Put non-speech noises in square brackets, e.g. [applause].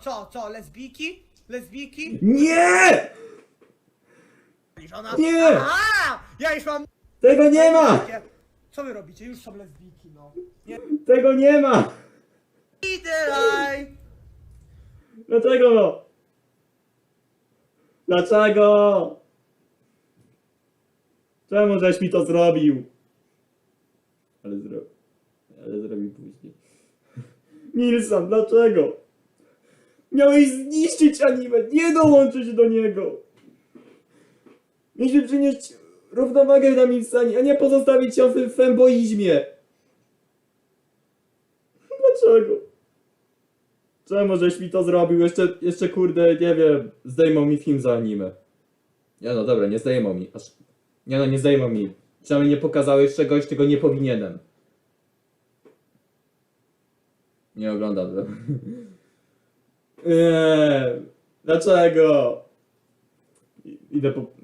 Co, co, lesbijki? Lesbijki? Nie! Nie! Aha! Ja już mam... Tego nie ma! Co wy robicie? Już są lesbijki, no. Nie. Tego nie ma! Idelaj! Dlaczego? Dlaczego? Czemu żeś mi to zrobił? Ale zrobił. Ale zrobił później. [laughs] Nilsson, dlaczego? Miałeś zniszczyć anime, nie dołączyć do niego. Mieliśmy przynieść równowagę na Milsanie, a nie pozostawić ją w femboizmie. Dlaczego? Czemu żeś mi to zrobił? Jeszcze, jeszcze kurde, nie wiem, zdejmą mi film za anime. Nie no, dobra, nie zdejmą mi. Aż... Nie no, nie zdejmą mi. Przynajmniej nie pokazałeś czegoś, czego nie powinienem. Nie oglądam [laughs] Nie, dlaczego? Idę po...